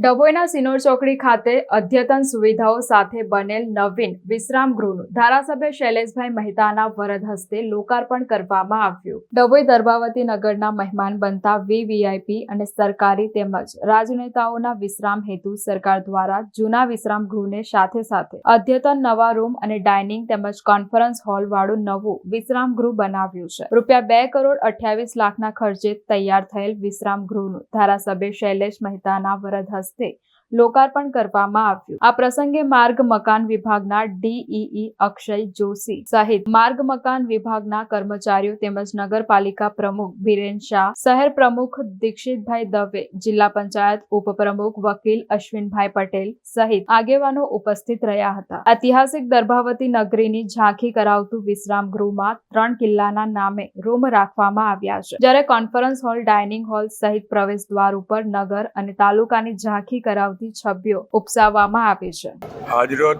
ડભોઈના સિનોર ચોકડી ખાતે અદ્યતન સુવિધાઓ સાથે બનેલ નવીન વિશ્રામ ગૃહનું ધારાસભ્ય શૈલેષભાઈ મહેતાના વરદ હસ્તે લોકાર્પણ કરવામાં આવ્યું. ડભોઈ દર્ભાવતી નગરના મહેમાન બનતા વીવીઆઈપી અને સરકારી તેમજ રાજનેતાઓના વિશ્રામ હેતુ સરકાર દ્વારા જૂના વિશ્રામ ગૃહને સાથે સાથે અદ્યતન નવા રૂમ અને ડાઇનિંગ તેમજ કોન્ફરન્સ હોલ વાળું નવું વિશ્રામ ગૃહ બનાવ્યું છે. રૂપિયા બે કરોડ અઠ્યાવીસ લાખના ખર્ચે તૈયાર થયેલ વિશ્રામ ગૃહનું ધારાસભ્ય શૈલેષ મહેતાના વરદ હસ્તે Thursday. લોકાર્પણ કરવામાં આવ્યું. આ પ્રસંગે માર્ગ મકાન વિભાગના ડીઈઈ અક્ષય જોશી સહિત માર્ગ મકાન વિભાગના કર્મચારીઓ તેમજ નગરપાલિકા પ્રમુખ બિરેન શાહ, શહેર પ્રમુખ દીક્ષિતભાઈ દવે, જિલ્લા પંચાયત ઉપપ્રમુખ વકીલ અશ્વિનભાઈ પટેલ સહિત આગેવાનો ઉપસ્થિત રહ્યા હતા. ઐતિહાસિક દર્ભાવતી નગરીની ઝાંખી કરાવતું વિશ્રામ ગૃહમાં ત્રણ કિલ્લાના નામે રૂમ રાખવામાં આવ્યા છે. જ્યારે કોન્ફરન્સ હોલ, ડાઇનિંગ હોલ સહિત પ્રવેશ દ્વાર ઉપર નગર અને તાલુકાની ઝાંખી કરાવતી છબીઓ ઉપસાવવામાં આવી છે. આજરોજ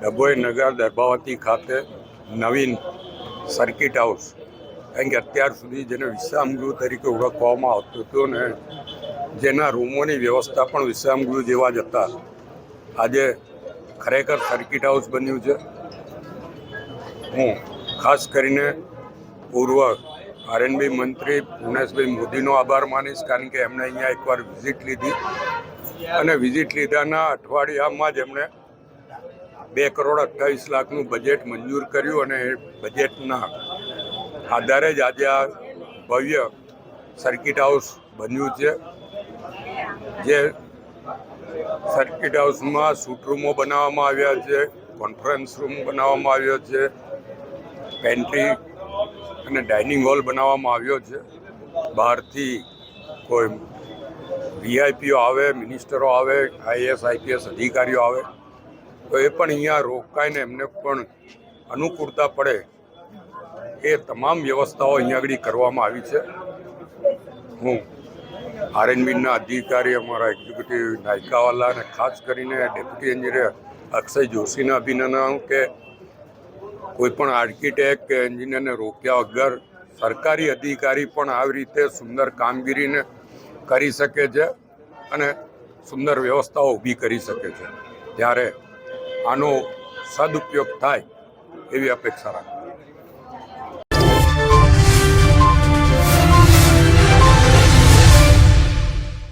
ડભોઈ નગર દર્ભાવતી ખાતે નવીન સર્કિટ હાઉસ, કારણ કે અત્યાર સુધી જેને વિશ્રામગૃહ તરીકે ઓળખવામાં આવતું હતું ને જેના રૂમોની વ્યવસ્થા પણ વિશ્રામગૃહ જેવા જ હતા. આજે ખરેખર સર્કિટ હાઉસ બન્યું છે. હું ખાસ કરીને પૂર્વ આરએનબી મંત્રી પુણેશભાઈ મોદીનો આભાર માનીશ, કારણ કે એમણે અહીંયા એકવાર વિઝિટ લીધી. અને વિઝિટ લીધાના અઠવાડિયામાં જ એમણે બે કરોડ અઠ્ઠાવીસ લાખનું બજેટ મંજૂર કર્યું અને એ બજેટના આધારે જ આજે આ ભવ્ય સર્કિટ હાઉસ બન્યું છે. જે સર્કિટ હાઉસમાં સૂટ રૂમો બનાવવામાં આવ્યા છે, કોન્ફરન્સ રૂમ બનાવવામાં આવ્યો છે, પેન્ટ્રી અને ડાઇનિંગ હોલ બનાવવામાં આવ્યો છે. બહારથી કોઈ વીઆઈપીઓ આવે મિનિસ્ટરો આવે આઈએસ આઈપીએસ અધિકારીઓ આવે, તો એ પણ અહીંયા રોકાઈને એમને પણ અનુકૂળતા પડે એ તમામ વ્યવસ્થાઓ અહીંયા આગળ કરવામાં આવી છે. હું આરએનબીના અધિકારી, અમારા એક્ઝિક્યુટિવ નાયકાવાલા અને ખાસ કરીને ડેપ્યુટી એન્જિનિયર અક્ષય જોશીને અભિનંદન કે કોઈ પણ આર્કિટેક્ટ કે એન્જિનિયરને રોક્યા વગર સરકારી અધિકારી પણ આવી રીતે સુંદર કામગીરીને કરી શકે છે અને સુંદર વ્યવસ્થાઓ ઊભી કરી શકે છે. ત્યારે આનો સદુપયોગ થાય એવી અપેક્ષા રાખું.